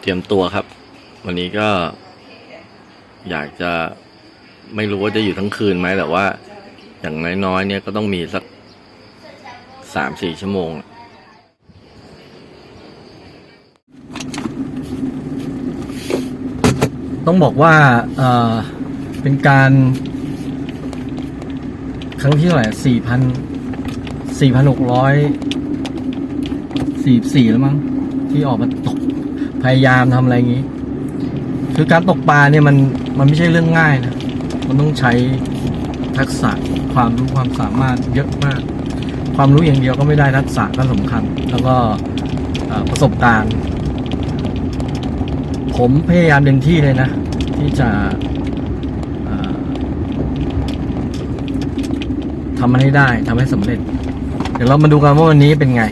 เตรียมตัวครับ วันนี้ก็ อยากจะไม่รู้ว่าจะอยู่ทั้งคืนไหมแต่ว่า อย่างน้อยๆเนี่ยก็ต้องมีสักสามสี่ชั่วโมง ต้องบอกว่าเออเป็นการ ครั้งที่เท่าไหร่สี่พันสี่พันหกร้อยสี่สี่แล้วมั้งที่ออกมาตก พยายามทำอะไรอย่างนี้ คือการตกปลาเนี่ยมันมันไม่ใช่เรื่องง่ายนะ มันต้องใช้ทักษะความรู้ความสามารถเยอะมาก ความรู้อย่างเดียวก็ไม่ได้ทักษะก็สำคัญ แล้วก็ประสบการณ์ ผมพยายามเต็มที่เลยนะ ที่จะทำมันให้ได้ทำให้สำเร็จ เดี๋ยวเรามาดูกันว่าวันนี้เป็นไง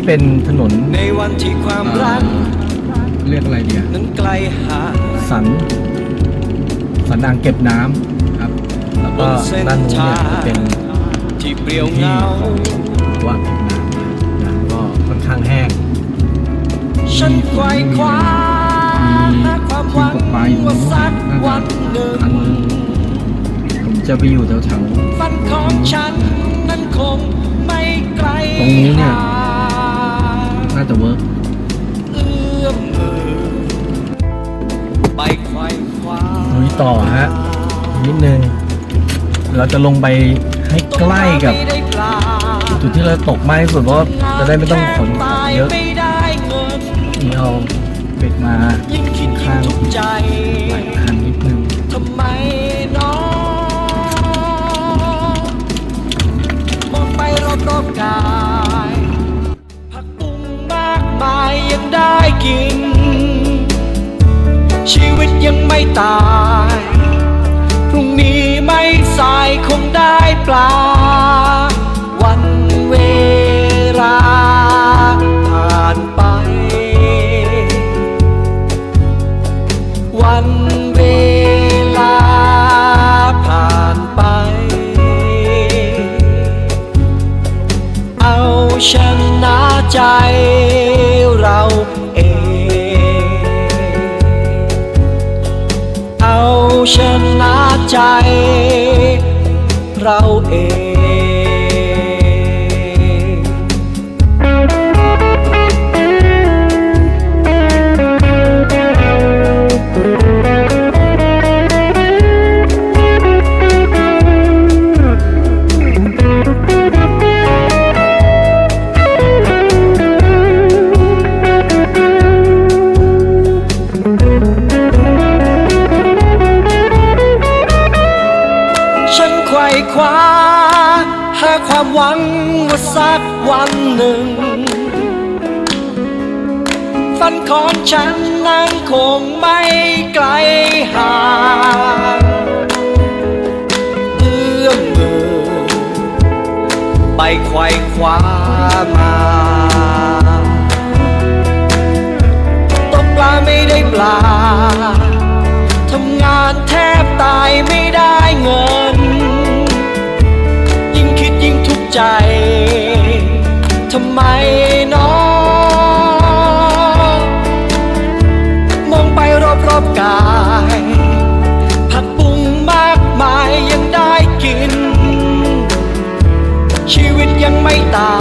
นนี้เป็นถนนในวันที่ความรักเรียกอะไรเดียนั้นไกลหาสัน สันอ่างเก็บน้ำครับ แล้วก็ด้านนู้นเนี่ยจะเป็นที่เปลี่ยวที่เหงาของว่างเก็บน้ำน้ำก็ค่อนข้างแห้งฉันไขว่คว้าหาความหวังว่าสักวันหนึ่งอันผมจะไปอยู่แถวแถวฝันของฉันนั้นคงไม่ไกลตรงนี้เนี่ยห่างๆ น่าจะเวิร์กเอื้อมมือไปไขว่คว้าลุยต่อฮะนิดนึง เราจะลงไปให้ใกล้กับไม่ได้ปลาจุดที่เราตกมากที่สุดเพราะจะได้ไม่ต้องขนของเยอะไม่ได้เงินนี่เอาเบ็ดมายิ่งคิดยิ่ข้างงทุกข์ใจหลายคันนิดนึง เของฉันนั้นคงไม่ไกลห่างเอื้อมมือไปไขว่คว้ามาตกปลาไม่ได้ปลาทำงานแทบตายไม่ได้เงิน ยิ่งคิดยิ่งทุกข์ใจทำไมน้อง อบกาย ผักปุ้งมากมายยังได้กิน ชีวิตยังไม่ตาย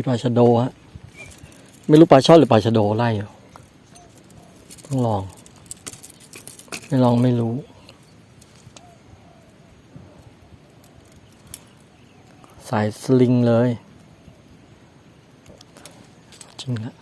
ที่ปลาชะโดฮะไม่รู้ปลาช่อนหรือปลาชะโดไล่ต้องลอง ไม่ลองไม่รู้ สายสลิงเลยจริงนะ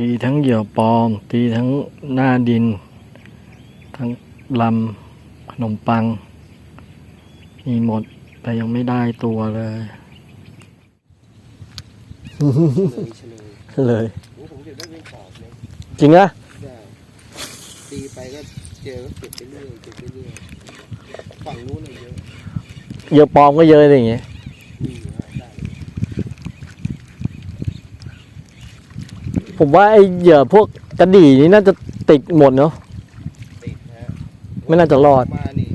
ตีทั้งเหยื่อปลอม ตีทั้งหน้าดิน ทั้งลำขนมปัง มีหมด แต่ยังไม่ได้ตัวเลยเลยเฉลยเลยโอ้ผมเก็บได้เป็นขอบเลยจริงอะได้ตีไปก็เจอก็เก็บไปเรื่อยเก็บไปเรื่อยฝั่งนู้นน่ะเยอะ เหยื่อปลอมก็เยอะอย่างเงี้ย มีอยู่ฮะได้ ผมว่าไอ้เหยื่อพวกกระดี่นี่น่าจะติดหมดเนาะ ติดฮะไม่น่าจะรอด มานี่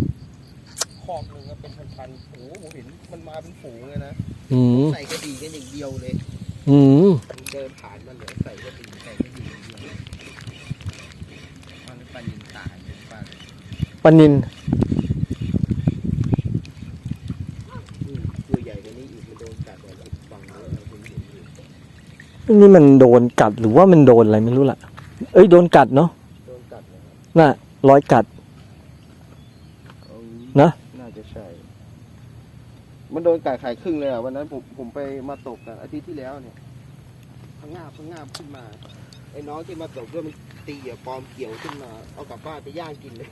คอกหนึ่งก็เป็นพันๆโอ้โหผมเห็นมันมาเป็นฝูงเลยนะอืมใส่กระดี่กันอย่างเดียวเลยอืมผมเดินผ่านมันเลยใส่กระดี่ใส่กระดี่อย่างเดียวมันเป็นปลานินตายเป็นปลาปลานิน อืมตัวใหญ่กว่านี้อีกมันโดนกัดอะไรฝั่งนู้นเราเห็นอยู่ นี่มันโดนกัดหรือว่ามันโดนอะไรไม่รู้ล่ะเอ้ยโดนกัดเนาะโดนกัดนะครับน่ะรอยกัดนะ น่าจะใช่ มันโดนกัดขายครึ่งเลยอะวันนั้นผมผมไปมาตกอะอาทิตย์ที่แล้วเนี่ยพังงาบพังงาบขึ้นมาไอ้น้องที่มาตกด้วยมันตีอะปลอมเกี่ยวขึ้นมา เอากลับบ้านไปย่างกินเลย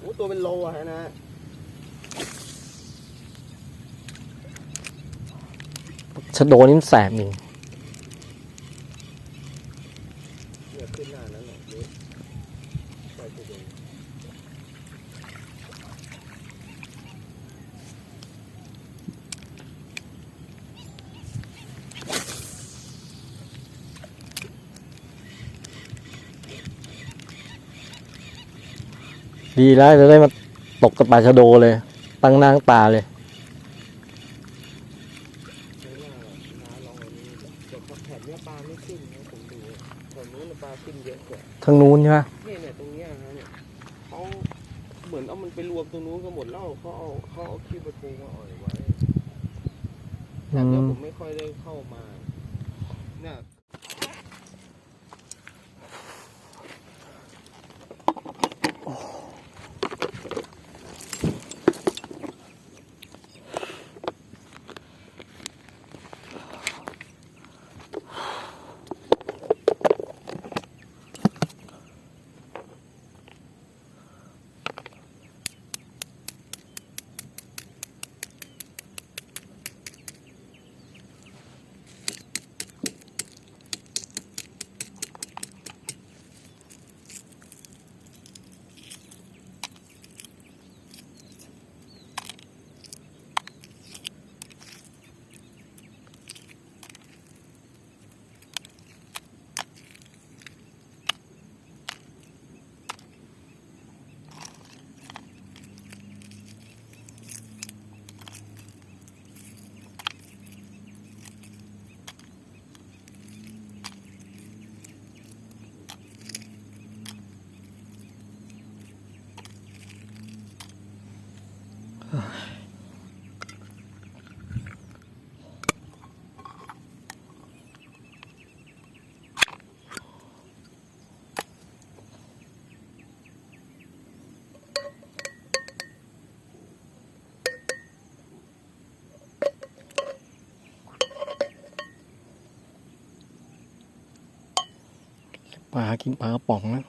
โอ้ตัวเป็นโลอะฮะนะชะโดนี่มันแสบจริง เนี่ยขึ้นหน้านั้นแหละเละใช่ตัวเอง ดีแล้วจะได้มาตกกับปลาชะโดเลย ตั้งหนางตาเลยไม่น่าน้าลองอันนี้แต่แถบเนี้ยปลาไม่ขึ้นนะผมดูแถบนู้นน่ะปลาขึ้นเยอะกว่าทางนู้นใช่ไหมเนี่ยเนี่ยตรงเนี้ยนะเนี่ยเขาเหมือนเอามันไปรวมตรงนู้นกันหมดแล้วเขาเอาเขาเอาขี้ประตูมาอ่อยไว้แต่อืเนี่ยมผมไม่ค่อยได้เข้ามาเนี่ย ปลากินปลากระป๋องนะ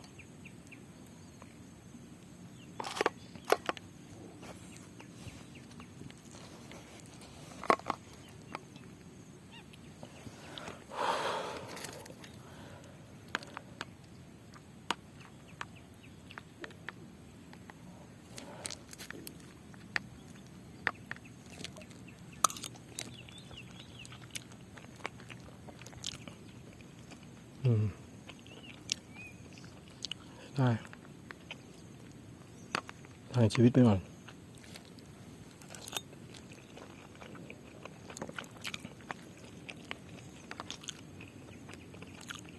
ได้ทางชีวิตไปก่อน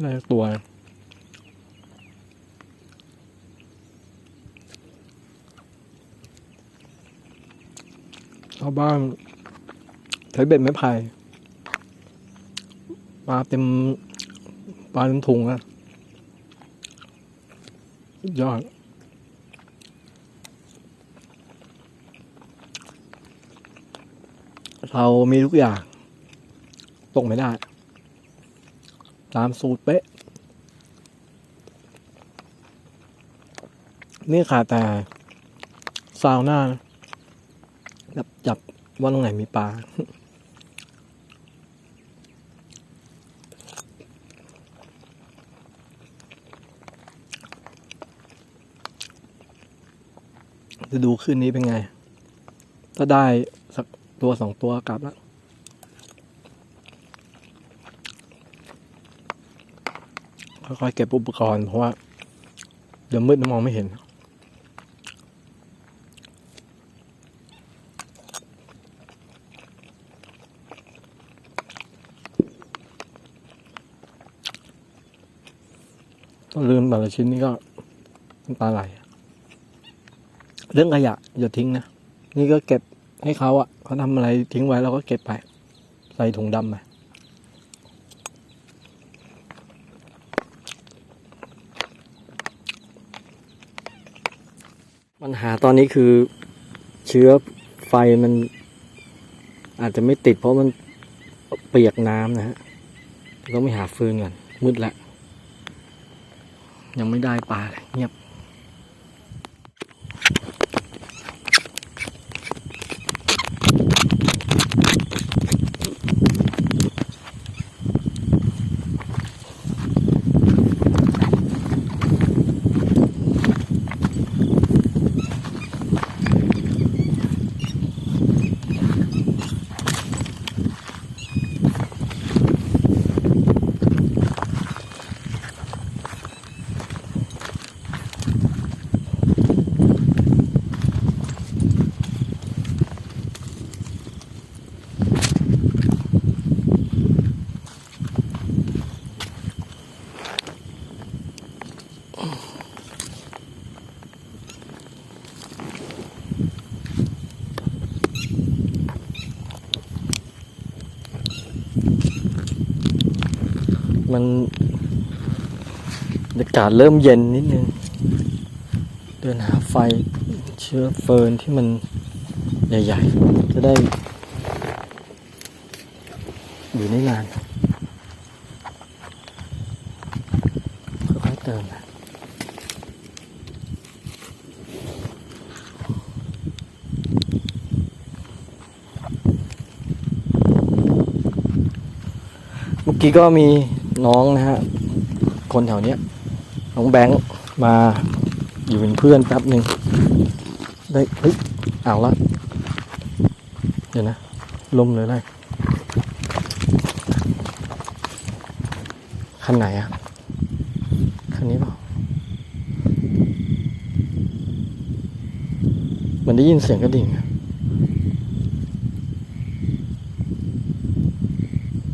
ได้ตัว ชาวบ้านใช้เบ็ดไม้ไผ่ปลาเต็ม ปลาเต็มถุงอะ ยอดเรามีทุกอย่าง ตกไม่ได้ ตามสูตรเป๊ะ นี่ค่ะแต่ ซาวน่าจับจับว่าตรงไหนมีปลา จะดูคืนนี้เป็นไง ถ้าได้สักตัวสองตัวกลับแล้วค่อยๆเก็บอุปกรณ์เพราะว่า เดี๋ยวมืดมองไม่เห็น ต้องลืมแต่ละชิ้นนี่ก็ตาไหล เรื่องขยะอย่าทิ้งนะ นี่ก็เก็บให้เขาอะเขาทำอะไรทิ้งไว้เราก็เก็บไป ใส่ถุงดำไปปัญหาตอนนี้คือเชื้อไฟมัน อาจจะไม่ติดเพราะมันเปียกน้ำนะฮะต้องไปหาฟืนก่อนมืดแล้ว ยังไม่ได้ปลาเลยเงียบากาศเริ่มเย็นนิดนึง เดินหาไฟเชื้อเฟิร์นที่มันใหญ่ ๆ จะได้ อยู่ได้นานค่อยๆเติมนะเมื่อกี้ก็มีน้องนะฮะ คนแถวเนี้ย น้องแบงค์มาอยู่เป็นเพื่อนแป๊บหนึ่งได้เฮ้ยอ่าละเดี๋ยวนะลมเลยไรคันไหนอะคันนี้เปล่าเหมันได้ยินเสียงกระดิ่ง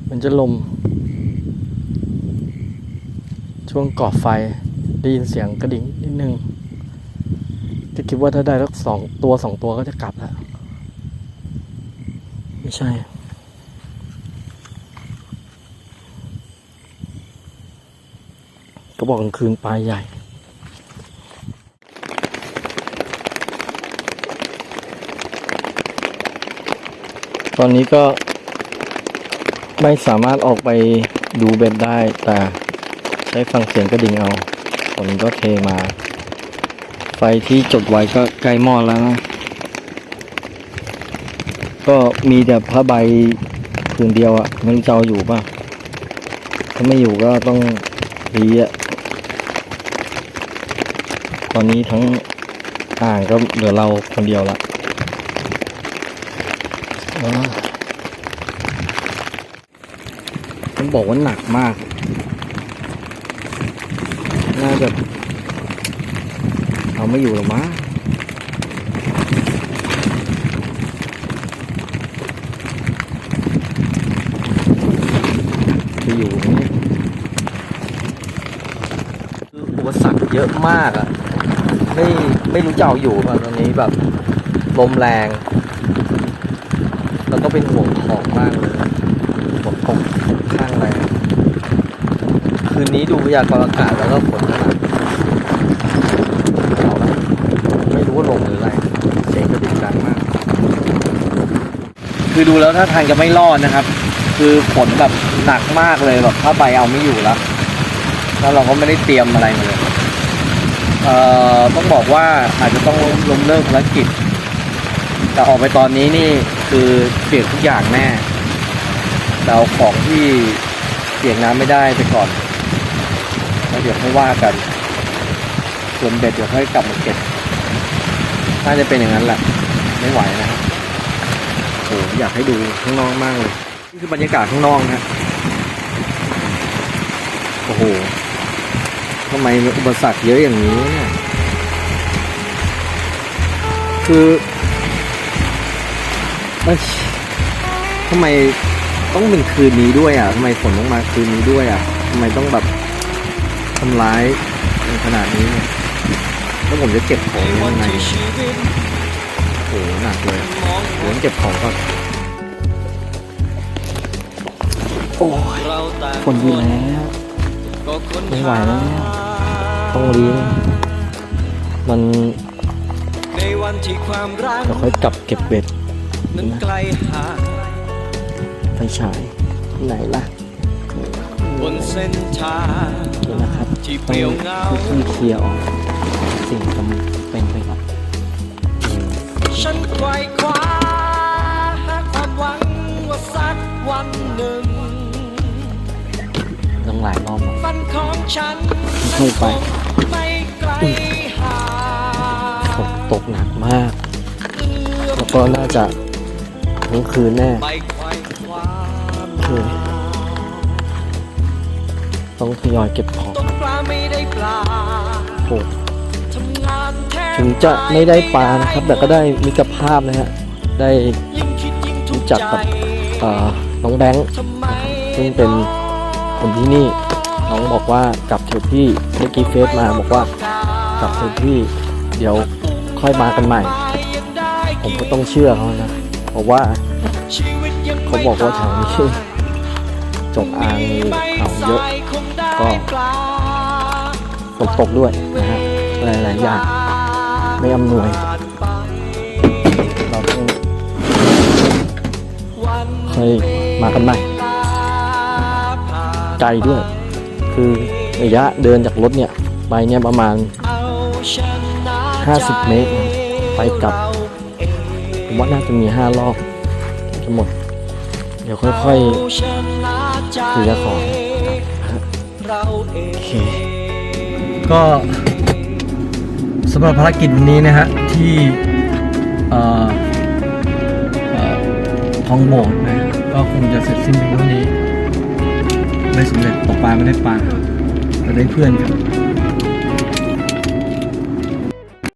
มันจะลม ช่วงก่อไฟ ได้ยินเสียงกระดิ่งนิดนึงจะคิดว่าถ้าได้สักสองตัวสองตัวก็จะกลับแล้วไม่ใช่ ก็บอกกลางคืนปลายใหญ่ตอนนี้ก็ไม่สามารถออกไปดูเบ็ดได้ แต่ใช้ฟังเสียงกระดิ่งเอา ฝนก็เทมา ไฟที่จดไว้ก็ใกล้มอดแล้วนะ ก็มีแต่ผ้าใบผืนเดียวอะมันจะเอาอยู่ป่ะ ถ้าไม่อยู่ก็ต้องรีอะตอนนี้ทั้งอ่างก็เหลือเราคนเดียวละอ่าต้องบอกว่าหนักมาก น่าจะเอาไม่อยู่หรอมั้งจะอยู่นี่คืออุปสรรคเยอะมากอะ่ะไม่ไม่รู้จะเอาอยู่ป่ะตอนนี้แบบลมแรง แล้วก็เป็นห่วงของมากเลยฝนตกข้างแรง คื นนี้ดูพยากรณ์อากาศแล้วก็ฝนจะหนักเอาไม่รู้ว่าลมหรืออะไรเสียงกระดิ่งดังมาก คือดูแล้วถ้าทางจะไม่รอดนะครับ คือฝนแบบหนักมากเลยแบบผ้าใบเอาไม่อยู่แล้วแล้วเราก็ไม่ได้เตรียมอะไรมาเลยเอ่อต้องบอกว่าอาจจะต้องล้มเลิกภารกิจ แต่ออกไปตอนนี้นี่คือเปียกทุกอย่างแน่เอาของที่เปียกน้ำไม่ได้ไปก่อน เดี๋ยวค่อยว่ากัน ส่วนเบ็ดเดี๋ยวค่อยกลับมาเก็บน่าจะเป็นอย่างนั้นแหละ ไม่ไหวนะครับโอ้อยากให้ดูข้างนอกมากเลย นี่คือบรรยากาศข้างนอกนะโอ้โหทำไมอุปสรรคเยอะอย่างนี้เนี่ยคือมันทำไมต้องเป็นคืนนี้ด้วยอะทำไมฝนต้องมาคืนนี้ด้วยอะทำไมต้องแบบ ทำร้ายในขนาดนี้เนี่ยแล้วผมจะเก็บของในยัวันงไงที่ชีวิตโอ้โหหนักเลยมองเดี๋ยวผมเก็บของก่อนโอ้ยเราต่างฝนอยู่แล้วก็ค้นไม่ไหวแล้วเนี่ยหาต้องเลี้ยงมันในวันที่ความรักเดี๋ยวค่อยกลับเก็บเบ็ดนั้นไกลห่างไฟฉายไหนล่ะบนเส้นทาง นี่นะครับที่เปลี่ยวเหงาที่เคลียร์ออกสิ่งจำเป็นไปก่อนอืมฉันไขว่คว้าหาความหวังว่าสักวันหนึ่งต้องหลายรอบอะฝันของฉันค่อยไปไม่ไกลห่างฝนตกหนักมาก แล้วก็น่าจะทั้งคืนแน่ไปไขว่คว้าคือต้องทยอยเก็บของตกปลา ไม่ได้ปลาโอ้ทำงานแทบถึงจะไม่ได้ปลานะครับ แต่ก็ได้มิตรภาพนะฮะ ได้ยิ่งคิดยิ่งทุรู้กข์จักใจกับเอ่อน้องแบงค์ทำไมซึ่งเป็นคนที่นี่ น้องบอกว่ากลับเถอะพี่เมื่อกี้เฟซมาบอกว่ากลับเถอะพี่ เดี๋ยวค่อยมากันใหม่ ผมก็ต้องเชื่อเขานะ เพราะว่าชีวิตยังเขาบอกว่าแถวนี้จงอางมีเขาเยอะ ก็ ฝนตกด้วยนะฮะหลายๆอย่างไม่อำนวย เราต้องค่อยมากันใหม่ไกลด้วย คือระยะเดินจากรถเนี่ย ไปเนี่ยประมาณ 50 เมตร ไปกลับผมว่าน่าจะมี 5 รอบจะหมด เดี๋ยวค่อยๆเคลียร์ของโอเค ก็สำหรับภารกิจวันนี้นะฮะที่ท้องโบสถ์นะฮะก็คงจะเสร็จสิ้นเพียงเท่านี้ ไม่สำเร็จตกปลาไม่ได้ปลาแต่ได้เพื่อนครับ